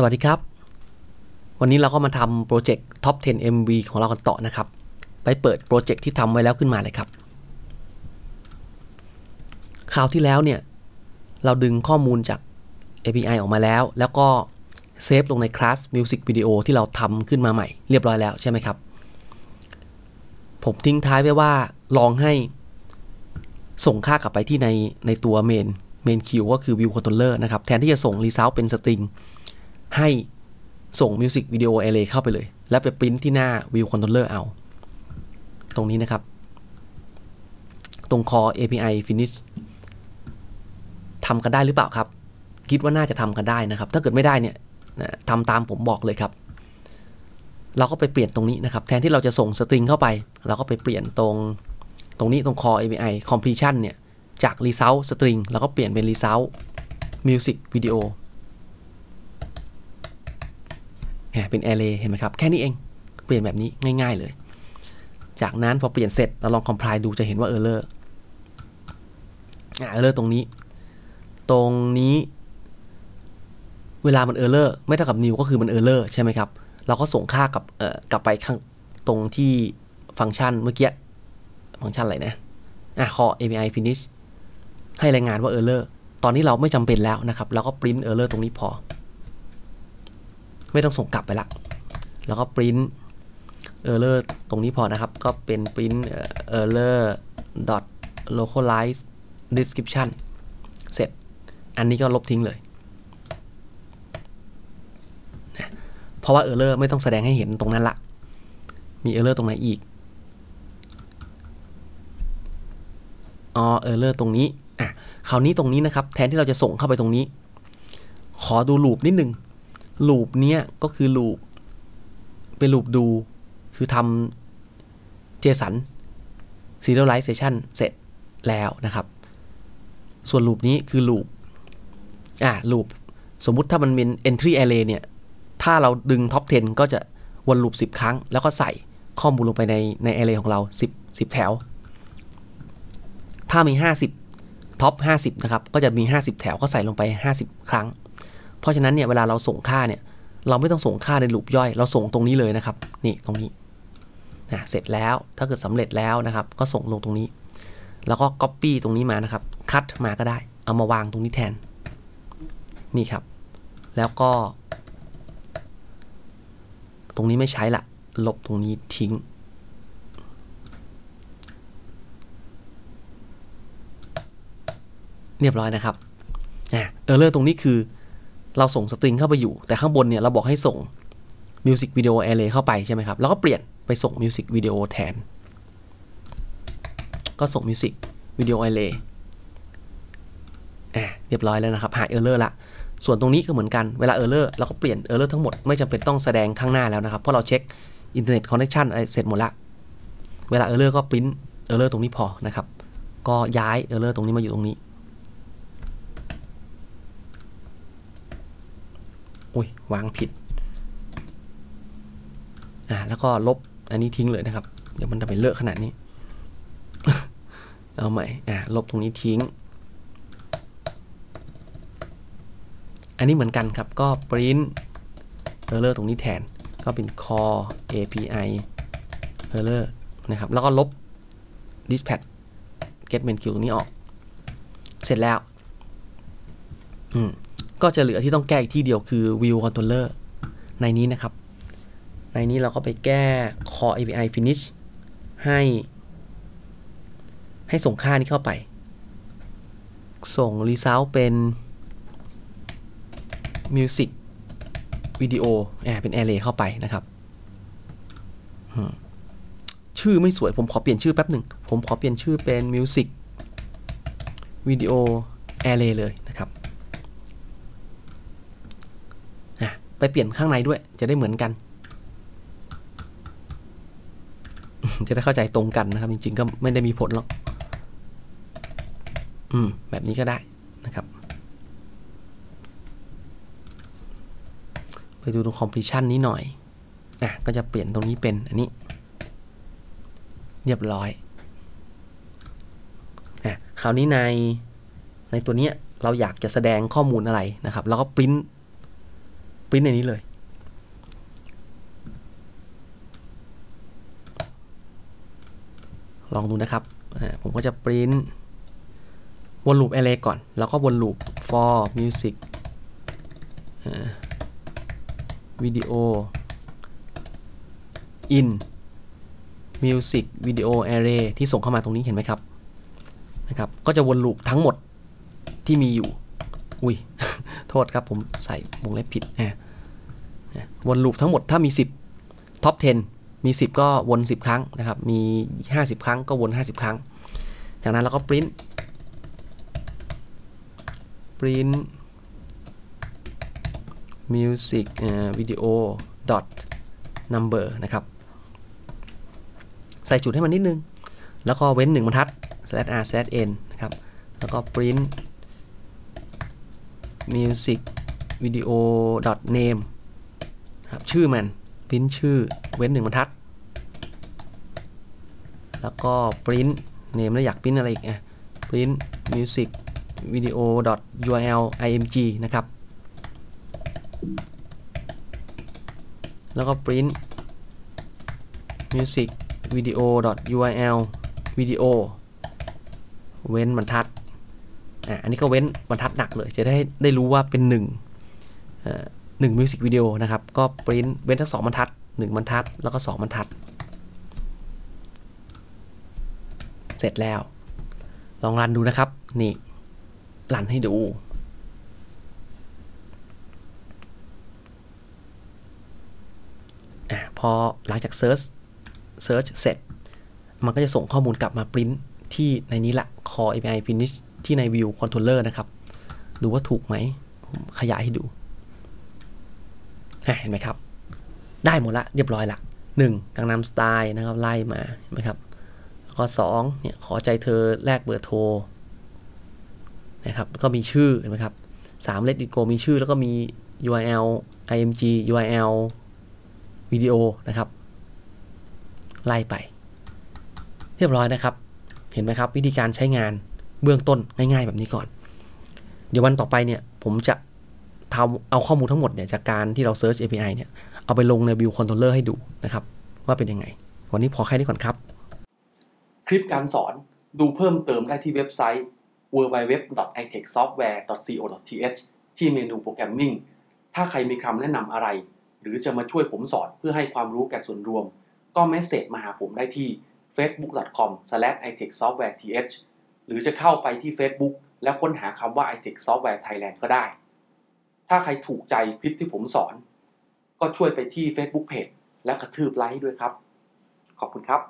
สวัสดีครับ วันนี้เราก็มาทำโปรเจกต์ Top 10 MV ของเรากันต่อนะครับ ไปเปิดโปรเจกต์ที่ทำไว้แล้วขึ้นมาเลยครับ คราวที่แล้วเนี่ย เราดึงข้อมูลจาก API ออกมาแล้ว แล้วก็เซฟลงในคลาส Music Video ที่เราทำขึ้นมาใหม่เรียบร้อยแล้วใช่ไหมครับ ผมทิ้งท้ายไว้ว่าลองให้ส่งค่ากลับไปที่ในในตัวเมนเมนคิวก็คือ View Controller นะครับ แทนที่จะส่ง Result เป็นสตริง ให้ส่ง Music Video Array เข้าไปเลย แล้วไปปริ้นที่หน้า View Controller เอา ตรงนี้นะครับ ตรง Core API Finish ทำกันได้หรือเปล่าครับ คิดว่าน่าจะทำกันได้นะครับ ถ้าเกิดไม่ได้เนี่ยทำตามผมบอกเลยครับ เราก็ไปเปลี่ยนตรงนี้นะครับ แทนที่เราจะส่งสตริงเข้าไป เราก็ไปเปลี่ยนตรงตรงนี้ตรง core API completion เนี่ยจาก result string เราก็เปลี่ยนเป็น result music video เป็น array เห็นไหมครับ แค่นี้เอง เปลี่ยนแบบนี้ง่าย ๆเลย จากนั้นพอเปลี่ยนเสร็จเราลอง compile ดูจะเห็นว่า error อ่า error ตรงนี้ ตรงนี้ เวลามัน error ไม่เท่ากับ new ก็คือมัน error ใช่ไหมครับ เราก็ส่งค่ากับเอ่อกลับไปข้างตรงที่ฟังก์ชันเมื่อกี้ ฟังก์ชันอะไรนะอะ call API finish ให้รายงานว่า error ตอนนี้เราไม่จำเป็นแล้วนะครับ เราก็ print error ตรงนี้พอ ไม่ต้องส่งกลับไปละ แล้วก็ print error ตรงนี้พอนะครับ ก็เป็น print error dot localize description เสร็จ อันนี้ก็ลบทิ้งเลย เพราะว่า error ไม่ต้องแสดงให้เห็นตรงนั้นละ มี error ตรงไหนอีกอ๋อ error ตรงนี้อะคราวนี้ตรงนี้นะครับ แทนที่เราจะส่งเข้าไปตรงนี้ ขอดูลูปนิดนึง ลูปเนี้ยก็คือลูปเป็นลูปดู คือทำ JSON serialization เสร็จแล้วนะครับ ส่วนลูปนี้คือลูปอะลูปสมมุติถ้ามันเป็น entry array เนี่ย ถ้าเราดึง top 10 ก็จะวนลูป 10 ครั้ง แล้วก็ใส่ข้อมูลลงไปในใน array ของเรา 10 10 แถว ถ้ามี 50ท็อป50 นะครับ ก็จะมี 50 แถวก็ใส่ลงไป 50 ครั้ง เพราะฉะนั้นเนี่ยเวลาเราส่งค่าเนี่ยเราไม่ต้องส่งค่าในลูปย่อย เราส่งตรงนี้เลยนะครับ นี่ตรงนี้นะเสร็จแล้วถ้าเกิดสำเร็จแล้วนะครับ ก็ส่งลงตรงนี้ แล้วก็ Copy ตรงนี้มานะครับ คัดมาก็ได้ เอามาวางตรงนี้แทน นี่ครับ แล้วก็ ตรงนี้ไม่ใช้ละ ลบตรงนี้ทิ้ง เรียบร้อยนะครับอ่าเออร์เลอร์ตรงนี้คือ เราส่งสตริงเข้าไปอยู่ แต่ข้างบนเนี่ยเราบอกให้ส่ง Music Video Array เข้าไปใช่ไหมครับ แล้วก็เปลี่ยนไปส่ง Music Video แทน ก็ส่ง Music Video Array อ่าเรียบร้อยแล้วนะครับ หายเออร์เลอร์ละ ส่วนตรงนี้ก็เหมือนกัน เวลาเออร์เลอร์เราก็เปลี่ยนเออร์เลอร์ทั้งหมด ไม่จำเป็นต้องแสดงข้างหน้าแล้วนะครับ เพราะเราเช็คอินเทอร์เน็ตคอนเนคชันอะไรเสร็จหมดละ เวลาเออร์เลอร์ก็ปริ้นเออร์เลอร์ตรงนี้พอนะครับ ก็ย้ายเออร์เลอร์ตรงนี้มาอยู่ตรงนี้ อุ้ยวางผิดอ่าแล้วก็ลบอันนี้ทิ้งเลยนะครับ เดี๋ยวมันจะเป็นเลอะขนาดนี้ เอาใหม่อ่าลบตรงนี้ทิ้ง อันนี้เหมือนกันครับก็ print error ตรงนี้แทนก็เป็น core API error นะครับ แล้วก็ลบ dispatch get main queue ตรงนี้ออก เสร็จแล้ว อืม ก็จะเหลือที่ต้องแก้อีกที่เดียวคือ view controller ในนี้นะครับ ในนี้เราก็ไปแก้ core API finish ให้ ให้ส่งค่านี้เข้าไป ส่ง result เป็น music video แอเป็น array เข้าไปนะครับ ชื่อไม่สวยผมขอเปลี่ยนชื่อแป๊บหนึ่ง ผมขอเปลี่ยนชื่อเป็น music video array เลยนะครับ ไปเปลี่ยนข้างในด้วย จะได้เหมือนกัน จะได้เข้าใจตรงกันนะครับ จริงๆ ก็ไม่ได้มีผลหรอก อืม แบบนี้ก็ได้นะครับ ไปดูตรง completion นี้หน่อยอะก็จะเปลี่ยนตรงนี้เป็นอันนี้ เรียบร้อยอะคราวนี้ในในตัวนี้เราอยากจะแสดงข้อมูลอะไรนะครับ แล้วก็ปริ้น ปริ้นในนี้เลย ลองดูนะครับ ผมก็จะปริ้นวนลูป array ก่อน แล้วก็วนลูป for music video in music video array ที่ส่งเข้ามาตรงนี้เห็นไหมครับนะครับ ก็จะวนลูปทั้งหมดที่มีอยู่ อุ้ย โทษครับผมใส่วงเล็บผิดนะวนลูปทั้งหมดถ้ามี 10 top 10 มี 10 ก็วน 10 ครั้งนะครับ มี 50 ครั้งก็วน 50 ครั้ง จากนั้นเราก็ print print music video dot number นะครับ ใส่จุดให้มันนิดนึง แล้วก็เว้น 1บรรทัด slash r slash n นะครับ แล้วก็ print music video dot name ครับชื่อมัน print ชื่อเว้น1บรรทัด แล้วก็ print name แล้วอยาก print อะไรอีกอะ print music video dot url img นะครับ แล้วก็ print music video dot url video เว้นบรรทัด อันนี้ก็เว้นบรรทัดหนักเลย จะได้ได้รู้ว่าเป็น1เอ่อหนึ่งมิวสิกวิดีโอนะครับ ก็ปริ้นเว้นทั้งสองบรรทัด 1 บรรทัด แล้วก็ 2 บรรทัด เสร็จแล้ว ลองรันดูนะครับ นี่ รันให้ดูอะพอหลังจาก Search Search เสร็จ มันก็จะส่งข้อมูลกลับมาปริ้นที่ในนี้ละ Core API Finish ที่ใน View Controller นะครับ ดูว่าถูกไหมผมขยายให้ดูเห็นไหมครับ ได้หมดละเรียบร้อยละหนึ่งกังนำสไตล์นะครับ ไล่มาเห็นไหมครับแล้วก็สองเนี่ยขอใจเธอแลกเบอร์โทรนะครับแล้วก็มีชื่อเห็นไหมครับสาม let it go มีชื่อแล้วก็มี URL img URL วิดีโอนะครับ ไล่ไป เรียบร้อยนะครับ เห็นไหมครับ วิธีการใช้งาน เบื้องต้นง่ายๆแบบนี้ก่อน เดี๋ยววันต่อไปเนี่ยผมจะทำเอาข้อมูลทั้งหมดเนี่ยจากการที่เรา Search API เนี่ยเอาไปลงใน View Controller ให้ดูนะครับ ว่าเป็นยังไง วันนี้พอแค่นี้ก่อนครับ คลิปการสอนดูเพิ่มเติมได้ที่เว็บไซต์ www.itechsoftware.co.th ที่เมนูโปรแกรมมิ่งถ้าใครมีคำแนะนำอะไร หรือจะมาช่วยผมสอนเพื่อให้ความรู้แก่ส่วนรวม ก็เมสเซจมาหาผมได้ที่ facebook.com/itechsoftwareth หรือจะเข้าไปที่ Facebook แล้วค้นหาคำว่า itech software thailand ก็ได้ ถ้าใครถูกใจคลิปที่ผมสอน ก็ช่วยไปที่ Facebook Page และกระทืบไลค์ด้วยครับ ขอบคุณครับ